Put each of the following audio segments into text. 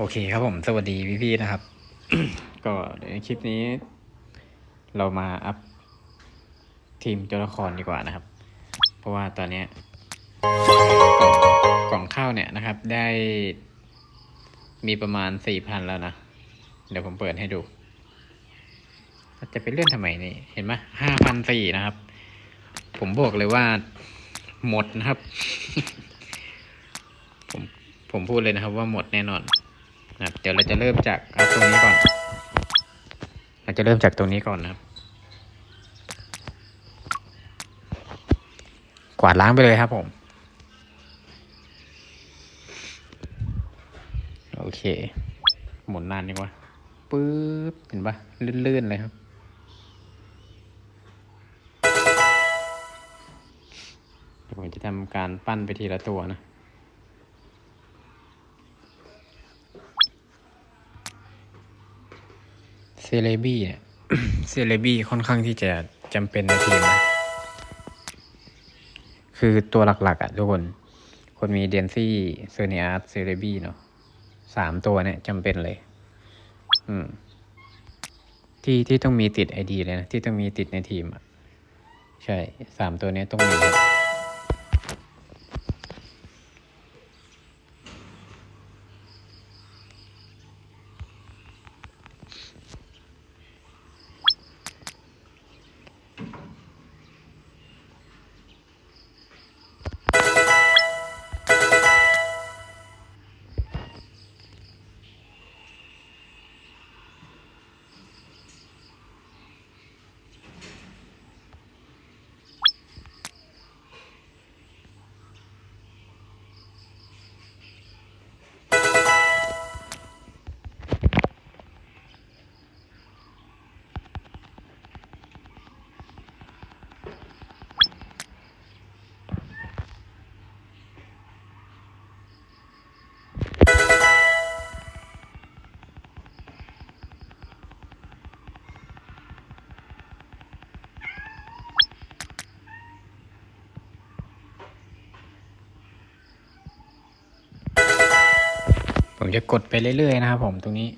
โอเคครับผม สวัสดีพี่ๆนะครับ ก็ในคลิปนี้ เรามาอัพทีมตัวละครดีกว่านะครับ เพราะว่าตอนนี้กล่องกล่องข้าวเนี่ยนะครับ ได้มีประมาณสี่พันแล้วนะ เดี๋ยวผมเปิดให้ดูจะไปเลื่อนทำไมนี่ เห็นไหมห้าพันสี่นะครับ ผมบอกเลยว่าหมดนะครับ ผมผมพูดเลยนะครับว่าหมดแน่นอน เดี๋ยวเราจะเริ่มจากเอาตรงนี้ก่อน เราจะเริ่มจากตรงนี้ก่อนนะครับกวาดล้างไปเลยครับผม โอเค หมุนนานดีกว่าปึ๊บเห็นปะลื่นๆเลยครับเดี๋ยวผมจะทำการปั้นไปทีละตัวนะ เซเลบี้เนี่ยเซเลบี้ค่อนข้างที่จะจำเป็นในทีมนะคือตัวหลักๆ อะทุกคน คนมีเดนซี่เซเนียร์เซเลบี้เนาะสามตัวเนี่ยจำเป็นเลย อืม ที่ที่ต้องมีติดไอดีเลยนะ ที่ต้องมีติดในทีมอะ ใช่ สามตัวนี้ต้องมี จะกดไปเรื่อยๆนะครับผมตรงนี้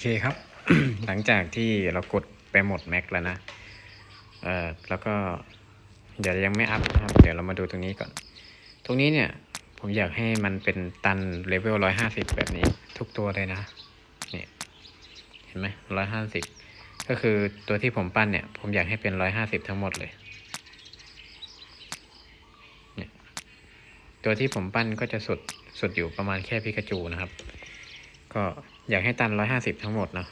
เคครับ หลังจากที่เรากดไปหมดแม็กแล้วนะ เอ่อ แล้วก็เดี๋ยวยังไม่อัพนะครับ เดี๋ยวเรามาดูตรงนี้ก่อน ตรงนี้เนี่ย ผมอยากให้มันเป็นตันเลเวลร้อยห้าสิบแบบนี้ ทุกตัวเลยนะ เนี่ย เห็นไหมร้อยห้าสิบ ก็คือตัวที่ผมปั้นเนี่ย ผมอยากให้เป็นร้อยห้าสิบทั้งหมดเลย เนี่ย ตัวที่ผมปั้นก็จะสุดสุดอยู่ประมาณแค่พิกาจูนะครับ ก็ อยากให้ตันร้อยห้าสิบทั้งหมดเนาะ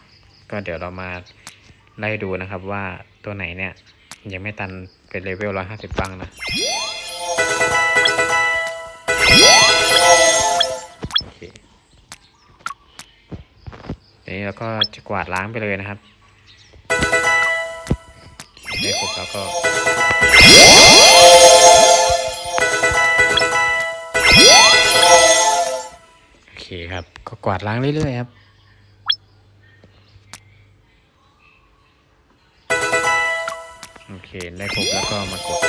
ก็เดี๋ยวเรามาไล่ดูนะครับว่าตัวไหนเนี่ย ยังไม่ตันเป็นเลเวลร้อยห้าสิบบ้างนะโอเคนี้เราก็จะกวาดล้างไปเลยนะครับได้ครบแล้วก็โอเคครับ ก็กวาดล้างเรื่อยๆครับ ได้ครบแล้วก็มากด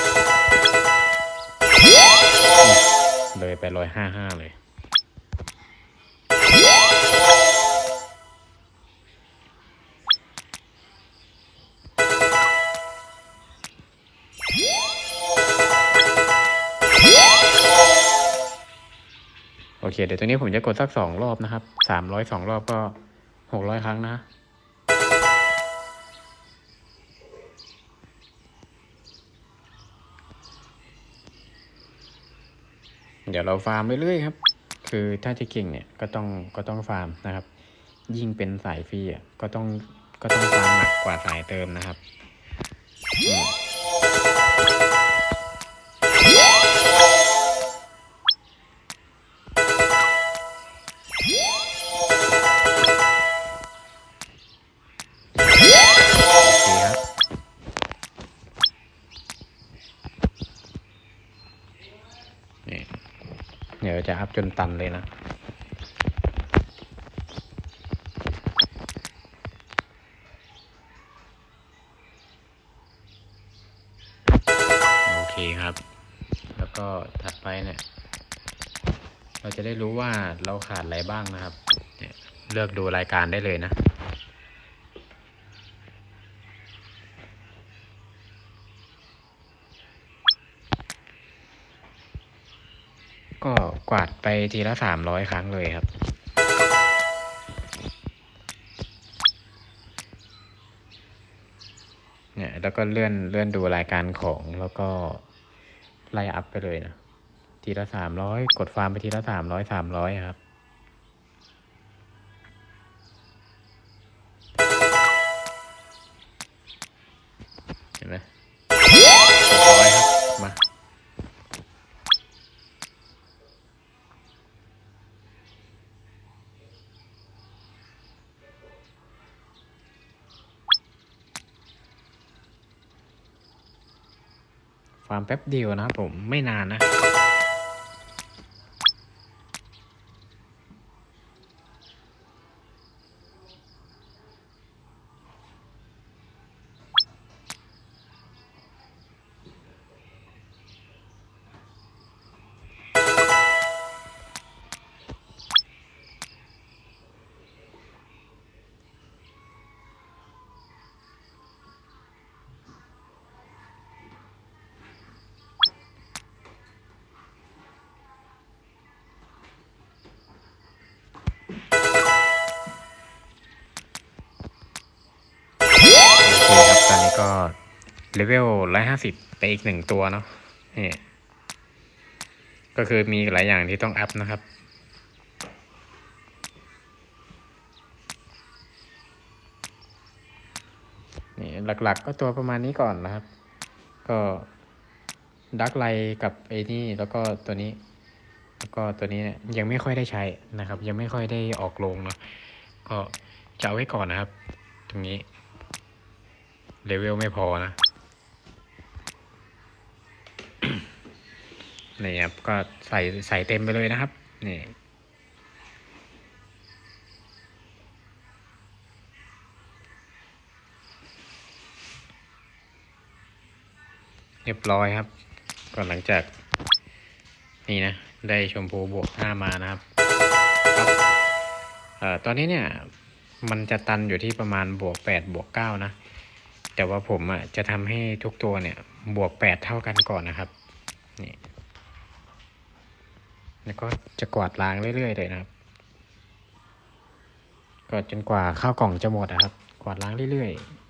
เลยไปร้อยห้าห้าเลย โอเค เดี๋ยวตัวนี้ผมจะกดสักสองรอบนะครับสามร้อยสองรอบก็หกร้อยครั้งนะ เดี๋ยวเราฟาร์มไปเรื่อยๆครับ คือถ้าจะเก่งเนี่ยก็ต้องก็ต้องฟาร์มนะครับ ยิ่งเป็นสายฟรีอะก็ต้องก็ต้องฟาร์มหนักกว่าสายเติมนะครับ จนตันเลยนะ โอเคครับ แล้วก็ถัดไปเนี่ย เราจะได้รู้ว่าเราขาดอะไรบ้างนะครับเนี่ยเลือกดูรายการได้เลยนะ ก็กวาดไปทีละสามร้อยครั้งเลยครับ เนี่ยแล้วก็เลื่อนเลื่อนดูรายการของแล้วก็ไล่อัพไปเลยนะ ทีละสามร้อยกดฟาร์มไปทีละสามร้อยสามร้อยครับ ฟาร์มแป๊บเดียวนะครับผมไม่นานนะ ก็เลเวลร้อยห้าสิบไปอีกหนึ่งตัวเนาะนี่ก็คือมีหลายอย่างที่ต้องอัพนะครับ นี่หลักๆ ก็ตัวประมาณนี้ก่อนนะครับ ก็ดักไลกับไอ้นี่แล้วก็ตัวนี้ แล้วก็ตัวนี้เนี่ยยังไม่ค่อยได้ใช้นะครับ ยังไม่ค่อยได้ออกโรงเนาะก็จะเอาไว้ก่อนนะครับ ตรงนี้ เลเวลไม่พอนะ นี่ครับ ก็ใส่ใส่เต็มไปเลยนะครับ นี่เรียบร้อยครับ ก่อนหลังจาก นี่นะ ได้ชมพูบวกห้ามานะครับครับเอ่อตอนนี้เนี่ย มันจะตันอยู่ที่ประมาณบวกแปดบวกเก้านะ แต่ว่าผมอะจะทำให้ทุกตัวเนี่ยบวกแปดเท่ากันก่อนนะครับนี่แล้วก็จะกวาดล้างเรื่อยๆเลยนะครับกวาดจนกว่าข้าวกล่องจะหมดนะครับ กวาดล้างเรื่อยๆ